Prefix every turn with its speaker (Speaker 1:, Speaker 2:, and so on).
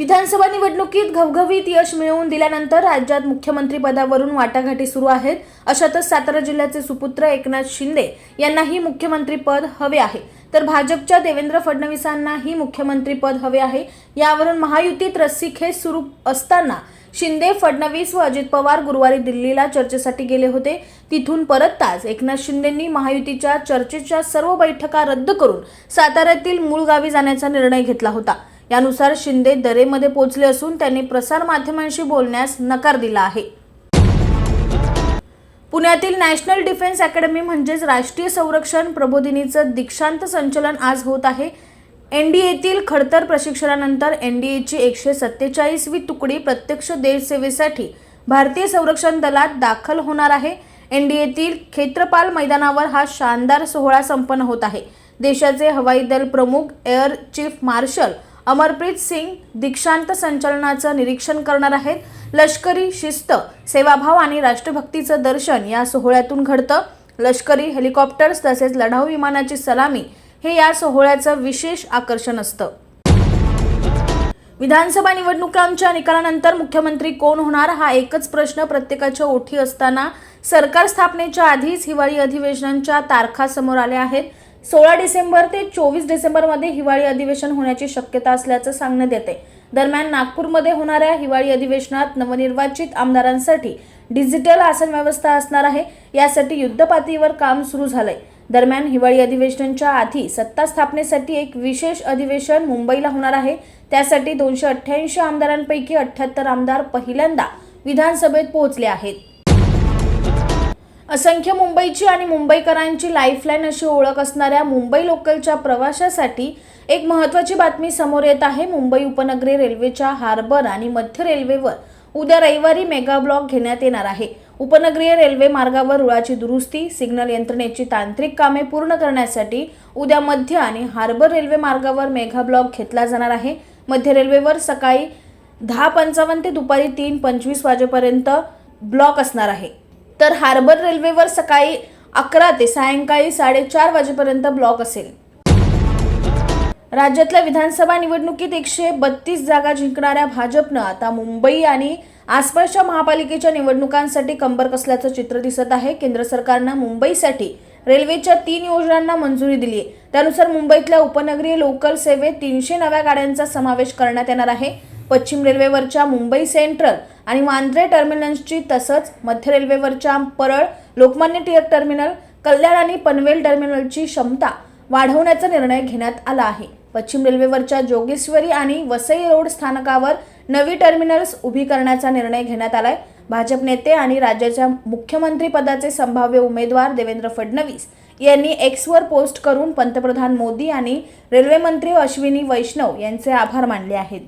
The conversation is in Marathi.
Speaker 1: विधानसभा निवडणुकीत घवघवीत यश मिळवून दिल्यानंतर राज्यात मुख्यमंत्री पदावरून वाटाघाटी सुरू आहेत. अशातच सातारा जिल्ह्याचे सुपुत्र एकनाथ शिंदे यांनाही मुख्यमंत्री पद हवे आहे. तर भाजपच्या देवेंद्र फडणवीसांनाही मुख्यमंत्री पद हवे आहे. यावरून महायुतीत रस्सीखेच सुरू असताना शिंदे फडणवीस व अजित पवार गुरुवारी दिल्लीला चर्चेसाठी गेले होते. तिथून परतताच एकनाथ शिंदेंनी महायुतीच्या चर्चेच्या सर्व बैठका रद्द करून साताऱ्यातील मूळ गावी जाण्याचा निर्णय घेतला होता. यानुसार शिंदे दरेमध्ये पोहोचले असून त्यांनी प्रसारमाध्यमांशी बोलण्यास नकार दिला आहे. पुण्यातील नॅशनल डिफेन्स अकॅडमी म्हणजेच राष्ट्रीय संरक्षण प्रबोधिनीचं दीक्षांत संचलन आज होत आहे. एन डी एतील खडतर प्रशिक्षणानंतर एन डी एची एकशे सत्तेचाळीसवी तुकडी प्रत्यक्ष देशसेवेसाठी भारतीय संरक्षण दलात दाखल होणार आहे. एन डी एतील खेत्रपाल मैदानावर हा शानदार सोहळा संपन्न होत आहे. देशाचे हवाई दल प्रमुख air chief marshal Amarpreet Singh दीक्षांत संचलनाचं निरीक्षण करणार आहेत. लष्करी शिस्त सेवाभाव आणि राष्ट्रभक्तीचं दर्शन या सोहळ्यातून घडतं. लष्करी हेलिकॉप्टर्स तसेच लढाऊ विमानाची सलामी हे या सोहळ्याचं विशेष आकर्षण असतं. विधानसभा निवडणुकांच्या निकालानंतर मुख्यमंत्री कोण होणार हा एकच प्रश्न प्रत्येकाच्या ओठी असताना सरकार स्थापनेच्या आधीच हिवाळी अधिवेशनांच्या तारखा समोर आल्या आहेत. सोळा डिसेंबर ते चोवीस डिसेंबरमध्ये हिवाळी अधिवेशन होण्याची शक्यता असल्याचं सांगण्यात येते. दरम्यान नागपूरमध्ये होणाऱ्या हिवाळी अधिवेशनात नवनिर्वाचित आमदारांसाठी डिजिटल आसन व्यवस्था असणार आहे. यासाठी युद्धपातळीवर काम सुरू झालंय. दरम्यान हिवाळी अधिवेशनाच्या आधी सत्ता स्थापनेसाठी एक विशेष अधिवेशन मुंबईला होणार आहे. त्यासाठी दोनशे अठ्ठ्याऐंशी आमदारांपैकी अठ्ठ्याहत्तर आमदार पहिल्यांदा विधानसभेत पोहोचले आहेत. असंख्य मुंबईची आणि मुंबईकरांची लाईफलाईन अशी ओळख असणाऱ्या मुंबई लोकलच्या प्रवाशासाठी एक महत्त्वाची बातमी समोर येत आहे. मुंबई उपनगरी रेल्वेच्या हार्बर आणि मध्य रेल्वेवर उद्या रविवारी मेगा ब्लॉक घेण्यात येणार आहे. उपनगरीय रेल्वे मार्गावर रुळाची दुरुस्ती सिग्नल यंत्रणेची तांत्रिक कामे पूर्ण करण्यासाठी उद्या मध्य आणि हार्बर रेल्वे मार्गावर मेगा ब्लॉक घेतला जाणार आहे. मध्य रेल्वेवर सकाळी दहा पंचावन्न ते दुपारी तीन पंचवीस वाजेपर्यंत ब्लॉक असणार आहे. तर हार्बर रेल्वेवर सकाळी अकरा ते सायंकाळी साडेचार वाजेपर्यंत ब्लॉक असेल. राज्यातल्या विधानसभा निवडणुकीत एकशे बत्तीस जागा जिंकणाऱ्या भाजपनं आता मुंबई आणि आसपासच्या महापालिकेच्या निवडणुकांसाठी कंबर कसल्याचं चित्र दिसत आहे. केंद्र सरकारनं मुंबईसाठी रेल्वेच्या तीन योजनांना मंजुरी दिली आहे. त्यानुसार मुंबईतल्या उपनगरीय लोकल सेवेत तीनशे नव्या गाड्यांचा समावेश करण्यात येणार आहे. पश्चिम रेल्वेवरच्या मुंबई सेंट्रल आणि वांद्रे टर्मिनल्सची तसंच मध्य रेल्वेवरच्या परळ लोकमान्य टिळक टर्मिनल कल्याण आणि पनवेल टर्मिनलची क्षमता वाढवण्याचा निर्णय घेण्यात आला आहे. पश्चिम रेल्वेवरच्या जोगेश्वरी आणि वसई रोड स्थानकावर नवी टर्मिनल्स उभी करण्याचा निर्णय घेण्यात आलाय. भाजप नेते आणि राज्याच्या मुख्यमंत्री पदाचे संभाव्य उमेदवार देवेंद्र फडणवीस यांनी एक्सवर पोस्ट करून पंतप्रधान मोदी आणि रेल्वेमंत्री अश्विनी वैष्णव यांचे आभार मानले आहेत.